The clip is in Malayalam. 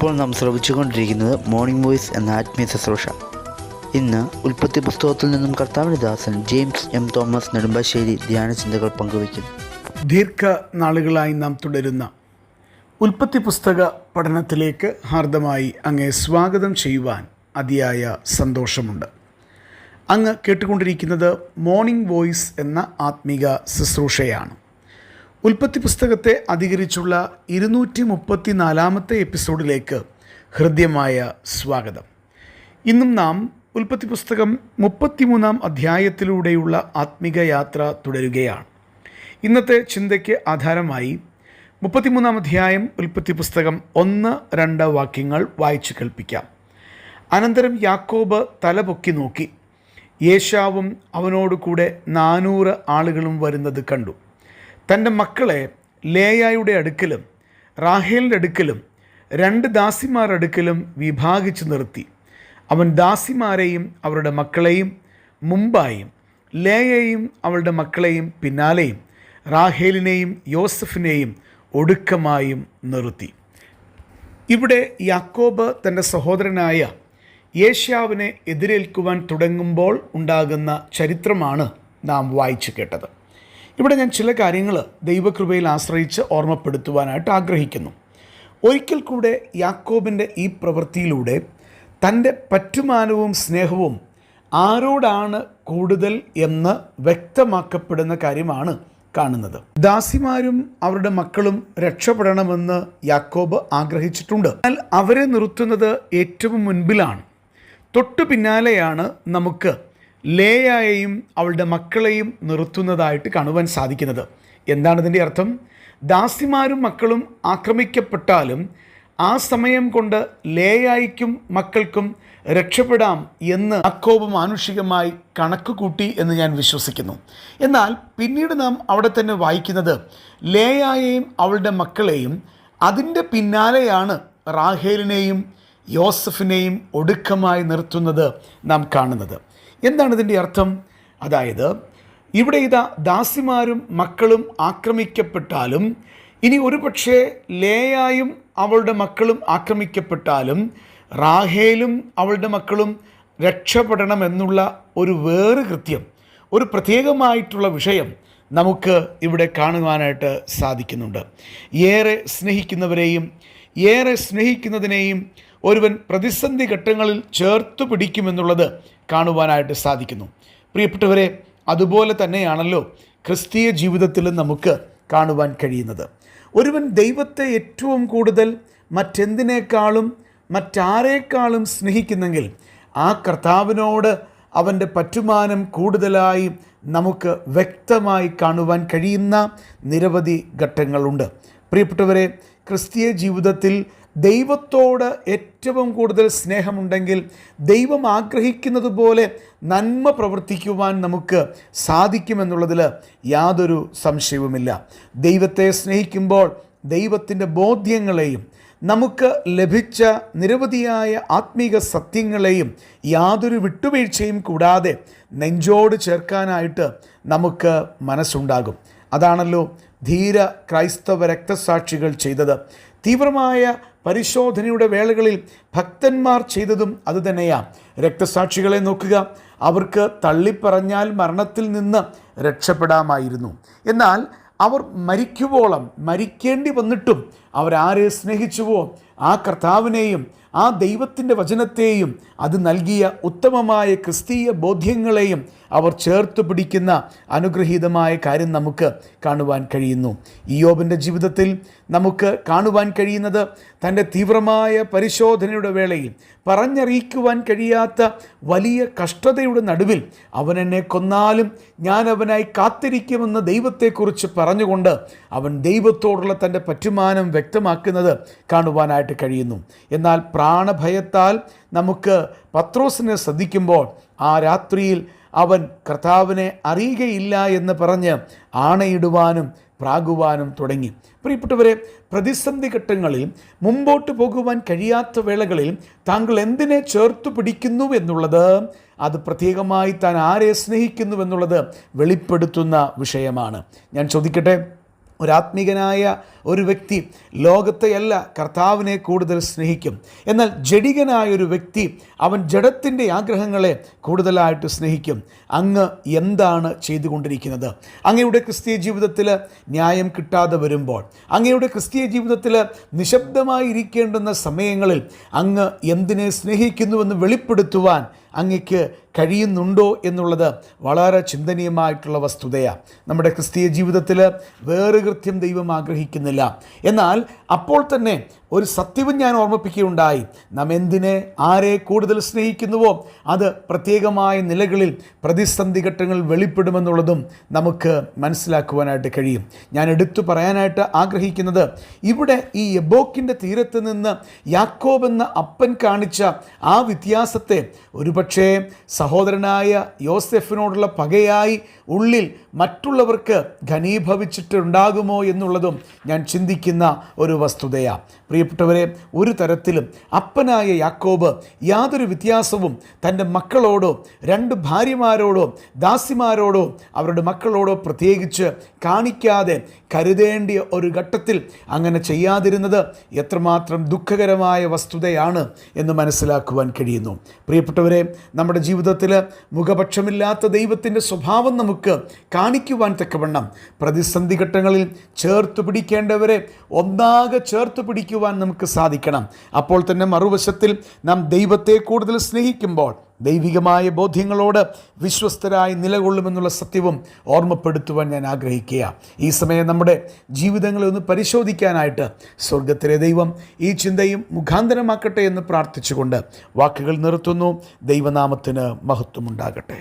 ഇപ്പോൾ നാം ശ്രവിച്ചുകൊണ്ടിരിക്കുന്നത് മോർണിംഗ് വോയിസ് എന്ന ആത്മീയ ശുശ്രൂഷ. ഇന്ന് ഉൽപ്പത്തി പുസ്തകത്തിൽ നിന്നും കർത്താവിന്റെ ജെയിംസ് എം തോമസ് നെടുമ്പാശ്ശേരി ധ്യാന ചിന്തകൾ പങ്കുവയ്ക്കുന്നു. ദീർഘനാളുകളായി നാം തുടരുന്ന ഉൽപ്പത്തി പുസ്തക പഠനത്തിലേക്ക് ഹാർദമായി അങ്ങേ സ്വാഗതം ചെയ്യുവാൻ അതിയായ സന്തോഷമുണ്ട്. അങ്ങ് കേട്ടുകൊണ്ടിരിക്കുന്നത് മോർണിംഗ് വോയിസ് എന്ന ആത്മീക ശുശ്രൂഷയാണ്. ഉൽപ്പത്തി പുസ്തകത്തെ അധികരിച്ചുള്ള ഇരുന്നൂറ്റി മുപ്പത്തി നാലാമത്തെ എപ്പിസോഡിലേക്ക് ഹൃദ്യമായ സ്വാഗതം. ഇന്നും നാം ഉൽപ്പത്തി പുസ്തകം മുപ്പത്തിമൂന്നാം അധ്യായത്തിലൂടെയുള്ള ആത്മിക യാത്ര തുടരുകയാണ്. ഇന്നത്തെ ചിന്തയ്ക്ക് ആധാരമായി മുപ്പത്തിമൂന്നാം അധ്യായം ഉൽപ്പത്തി പുസ്തകം ഒന്ന് രണ്ട് വാക്യങ്ങൾ വായിച്ചു കേൾപ്പിക്കാം. അനന്തരം യാക്കോബ് തലപൊക്കി നോക്കി. യേശാവും അവനോടുകൂടെ നാനൂറ് ആളുകളും വരുന്നത് കണ്ടു. തന്റെ മക്കളെ ലേയായുടെ അടുക്കലും റാഹേലിന്റെ അടുക്കലും രണ്ട് ദാസിമാരുടെ അടുക്കലും വിഭാഗിച്ചു നിർത്തി. അവൻ ദാസിമാരെയും അവരുടെ മക്കളെയും മുമ്പായും ലേയയും അവളുടെ മക്കളെയും പിന്നാലെയും റാഹേലിനെയും യോസഫിനെയും ഒടുക്കമായും നിർത്തി. ഇവിടെ യാക്കോബ് തന്റെ സഹോദരനായ ഏഷ്യാവിനെ എതിരേൽക്കുവാൻ തുടങ്ങുമ്പോൾ ഉണ്ടാകുന്ന ചരിത്രമാണ് നാം വായിച്ചു കേട്ടത്. ഇവിടെ ഞാൻ ചില കാര്യങ്ങൾ ദൈവകൃപയിൽ ആശ്രയിച്ച് ഓർമ്മപ്പെടുത്തുവാനായിട്ട് ആഗ്രഹിക്കുന്നു. ഒരിക്കൽ കൂടെ യാക്കോബിന്റെ ഈ പ്രവൃത്തിയിലൂടെ തന്റെ പറ്റുമാനവും സ്നേഹവും ആരോടാണ് കൂടുതൽ എന്ന് വ്യക്തമാക്കപ്പെടുന്ന കാര്യമാണ് കാണുന്നത്. ദാസിമാരും അവരുടെ മക്കളും രക്ഷപ്പെടണമെന്ന് യാക്കോബ് ആഗ്രഹിച്ചിട്ടുണ്ട്. എന്നാൽ അവരെ നിർത്തുന്നത് ഏറ്റവും മുൻപിലാണ്. തൊട്ടു പിന്നാലെയാണ് നമുക്ക് ലേയായെയും അവളുടെ മക്കളെയും നിർത്തുന്നതായിട്ട് കാണുവാൻ സാധിക്കുന്നത്. എന്താണ് ഇതിന്റെ അർത്ഥം? ദാസിമാരും മക്കളും ആക്രമിക്കപ്പെട്ടാലും ആ സമയം കൊണ്ട് ലേയായിക്കും മക്കൾക്കും രക്ഷപ്പെടാം എന്ന് അക്കോപ് മാനുഷികമായി കണക്ക് കൂട്ടി എന്ന് ഞാൻ വിശ്വസിക്കുന്നു. എന്നാൽ പിന്നീട് നാം അവിടെ തന്നെ വായിക്കുന്നത് ലേയായെയും അവളുടെ മക്കളെയും അതിന്റെ പിന്നാലെയാണ് റാഹേലിനെയും യോസഫിനെയും ഒടുക്കമായി നിർത്തുന്നത് നാം കാണുന്നത്. എന്താണ് ഇതിന്റെ അർത്ഥം? അതായത് ഇവിടെ ഇതാ ദാസിമാരും മക്കളും ആക്രമിക്കപ്പെട്ടാലും ഇനി ഒരു പക്ഷേ ലേയായും അവളുടെ മക്കളും ആക്രമിക്കപ്പെട്ടാലും റാഹേലും അവളുടെ മക്കളും രക്ഷപ്പെടണമെന്നുള്ള ഒരു വേറെ കൃത്യം ഒരു പ്രത്യേകമായിട്ടുള്ള വിഷയം നമുക്ക് ഇവിടെ കാണുവാനായിട്ട് സാധിക്കുന്നുണ്ട്. ഏറെ സ്നേഹിക്കുന്നവരെയും ഏറെ സ്നേഹിക്കുന്നതിനെയും ഒരുവൻ പ്രതിസന്ധി ഘട്ടങ്ങളിൽ ചേർത്ത് പിടിക്കുമെന്നുള്ളത് കാണുവാനായിട്ട് സാധിക്കുന്നു. പ്രിയപ്പെട്ടവരെ അതുപോലെ തന്നെയാണല്ലോ ക്രിസ്തീയ ജീവിതത്തിൽ നമുക്ക് കാണുവാൻ കഴിയുന്നത്. ഒരുവൻ ദൈവത്തെ ഏറ്റവും കൂടുതൽ മറ്റെന്തിനേക്കാളും മറ്റാരേക്കാളും സ്നേഹിക്കുന്നെങ്കിൽ ആ കർത്താവിനോട് അവന്റെ പറ്റുമാനം കൂടുതലായി നമുക്ക് വ്യക്തമായി കാണുവാൻ കഴിയുന്ന നിരവധി ഘട്ടങ്ങളുണ്ട്. പ്രിയപ്പെട്ടവരെ ക്രിസ്തീയ ജീവിതത്തിൽ ദൈവത്തോട് ഏറ്റവും കൂടുതൽ സ്നേഹമുണ്ടെങ്കിൽ ദൈവം ആഗ്രഹിക്കുന്നത് പോലെ നന്മ പ്രവർത്തിക്കുവാൻ നമുക്ക് സാധിക്കുമെന്നുള്ളതിൽ യാതൊരു സംശയവുമില്ല. ദൈവത്തെ സ്നേഹിക്കുമ്പോൾ ദൈവത്തിന്റെ ബോധ്യങ്ങളെയും നമുക്ക് ലഭിച്ച നിരവധിയായ ആത്മീക സത്യങ്ങളെയും യാതൊരു വിട്ടുവീഴ്ചയും കൂടാതെ നെഞ്ചോട് ചേർക്കാനായിട്ട് നമുക്ക് മനസ്സുണ്ടാകും. അതാണല്ലോ ധീര ക്രൈസ്തവ രക്തസാക്ഷികൾ ചെയ്തത്. തീവ്രമായ പരിശോധനയുടെ വേളകളിൽ ഭക്തന്മാർ ചെയ്തതും അതുതന്നെയാണ് രക്തസാക്ഷികളെ നോക്കുക. അവർക്ക് തള്ളിപ്പറഞ്ഞാൽ മരണത്തിൽ നിന്ന് രക്ഷപ്പെടാമായിരുന്നു. എന്നാൽ അവർ മരിക്കുവോളം മരിക്കേണ്ടി വന്നിട്ടും അവരാരെ സ്നേഹിച്ചുവോ? ആ കർത്താവിനെയും ആ ദൈവത്തിന്റെ വചനത്തെയും അത് നൽകിയ ഉത്തമമായ ക്രിസ്തീയ ബോധ്യങ്ങളെയും അവർ ചേർത്ത് പിടിക്കുന്ന അനുഗ്രഹീതമായ കാര്യം നമുക്ക് കാണുവാൻ കഴിയുന്നു. ഇയോബിന്റെ ജീവിതത്തിൽ നമുക്ക് കാണുവാൻ കഴിയുന്നത് തന്റെ തീവ്രമായ പരിശോധനയുടെ വേളയിൽ പറഞ്ഞറിയിക്കുവാൻ കഴിയാത്ത വലിയ കഷ്ടതയുടെ നടുവിൽ അവൻ എന്നെ കൊന്നാലും ഞാൻ അവനായി കാത്തിരിക്കുമെന്ന് ദൈവത്തെക്കുറിച്ച് പറഞ്ഞുകൊണ്ട് അവൻ ദൈവത്തോടുള്ള തന്റെ പറ്റുമാനം വ്യക്തമാക്കുന്നത് കാണുവാനായിട്ട് കഴിയുന്നു. എന്നാൽ പ്രാണഭയത്താൽ നമുക്ക് പത്രോസിനെ ശ്രദ്ധിക്കുമ്പോൾ ആ രാത്രിയിൽ അവൻ കർത്താവിനെ അറിയുകയില്ല എന്ന് പറഞ്ഞ് ആണയിടുവാനും പ്രാകുവാനും തുടങ്ങി. പ്രിയപ്പെട്ടവരെ പ്രതിസന്ധി ഘട്ടങ്ങളിൽ മുമ്പോട്ട് പോകുവാൻ കഴിയാത്ത വേളകളിൽ താങ്കൾ എന്തിനെ ചേർത്ത് പിടിക്കുന്നു എന്നുള്ളത് അത് പ്രത്യേകമായി താൻ ആരെ സ്നേഹിക്കുന്നു എന്നുള്ളത് വെളിപ്പെടുത്തുന്ന വിഷയമാണ്. ഞാൻ ചോദിക്കട്ടെ? ഒരാത്മീകനായ ഒരു വ്യക്തി ലോകത്തെയല്ല കർത്താവിനെ കൂടുതൽ സ്നേഹിക്കും. എന്നാൽ ജഡികനായ ഒരു വ്യക്തി അവൻ ജഡത്തിന്റെ ആഗ്രഹങ്ങളെ കൂടുതലായിട്ട് സ്നേഹിക്കും. അങ്ങ് എന്താണ് ചെയ്തുകൊണ്ടിരിക്കുന്നത്? അങ്ങയുടെ ക്രിസ്തീയ ജീവിതത്തിൽ ന്യായം കിട്ടാതെ വരുമ്പോൾ അങ്ങയുടെ ക്രിസ്തീയ ജീവിതത്തിൽ നിശബ്ദമായി ഇരിക്കേണ്ടുന്ന സമയങ്ങളിൽ അങ്ങ് എന്തിനെ സ്നേഹിക്കുന്നുവെന്ന് വെളിപ്പെടുത്തുവാൻ അങ്ങയ്ക്ക് കഴിയുന്നുണ്ടോ എന്നുള്ളത് വളരെ ചിന്തനീയമായിട്ടുള്ള വസ്തുതയാണ് നമ്മുടെ ക്രിസ്തീയ ജീവിതത്തിൽ വേറെ കൃത്യം ദൈവം ആഗ്രഹിക്കുന്നില്ല. എന്നാൽ അപ്പോൾ തന്നെ ഒരു സത്യവും ഞാൻ ഓർമ്മിപ്പിക്കുകയുണ്ടായി. നാം എന്തിനെ ആരെ കൂടുതൽ സ്നേഹിക്കുന്നുവോ അത് പ്രത്യേകമായ നിലകളിൽ പ്രതിസന്ധി ഘട്ടങ്ങൾ വെളിപ്പെടുമെന്നുള്ളതും നമുക്ക് മനസ്സിലാക്കുവാനായിട്ട് കഴിയും. ഞാൻ എടുത്തു പറയാനായിട്ട് ആഗ്രഹിക്കുന്നത് ഇവിടെ ഈ എബോക്കിന്റെ തീരത്ത് നിന്ന് യാക്കോബ് എന്ന അപ്പൻ കാണിച്ച ആ വ്യത്യാസത്തെ ഒരുപക്ഷേ സഹോദരനായ യോസെഫിനോടുള്ള പകയായി ഉള്ളിൽ മറ്റുള്ളവർക്ക് ഘനീഭവിച്ചിട്ടുണ്ടാകുമോ എന്നുള്ളതും ഞാൻ ചിന്തിക്കുന്ന ഒരു വസ്തുതയാണ് പ്രിയപ്പെട്ടവരെ ഒരു തരത്തിലും അപ്പനായ യാക്കോബ് യാതൊരു വ്യത്യാസവും തന്റെ മക്കളോടോ രണ്ട് ഭാര്യമാരോടോ ദാസിമാരോടോ അവരുടെ മക്കളോടോ പ്രത്യേകിച്ച് കാണിക്കാതെ കരുതേണ്ടിയ ഒരു ഘട്ടത്തിൽ അങ്ങനെ ചെയ്യാതിരുന്നത് എത്രമാത്രം ദുഃഖകരമായ വസ്തുതയാണ് എന്ന് മനസ്സിലാക്കുവാൻ കഴിയുന്നു. പ്രിയപ്പെട്ടവരെ നമ്മുടെ ജീവിതത്തിൽ മുഖപക്ഷമില്ലാത്ത ദൈവത്തിന്റെ സ്വഭാവം നമുക്ക് കാണിക്കുവാൻ തക്കവണ്ണം പ്രതിസന്ധി ഘട്ടങ്ങളിൽ ചേർത്ത് പിടിക്കേണ്ടവരെ ഒന്നാകെ ചേർത്ത് പിടിക്കുവാൻ നമുക്ക് സാധിക്കണം. അപ്പോൾ തന്നെ മറുവശത്തിൽ നാം ദൈവത്തെ കൂടുതൽ സ്നേഹിക്കുമ്പോൾ ദൈവികമായ ബോധ്യങ്ങളോട് വിശ്വസ്തരായി നിലകൊള്ളുമെന്നുള്ള സത്യവും ഓർമ്മപ്പെടുത്തുവാൻ ഞാൻ ആഗ്രഹിക്കുക ഈ സമയം നമ്മുടെ ജീവിതങ്ങളെ ഒന്ന് പരിശോധിക്കാനായിട്ട് സ്വർഗത്തിലെ ദൈവം ഈ ചിന്തയും മുഖാന്തരമാക്കട്ടെ എന്ന് പ്രാർത്ഥിച്ചുകൊണ്ട് വാക്കുകൾ നിർത്തുന്നു. ദൈവനാമത്തിന് മഹത്വമുണ്ടാകട്ടെ.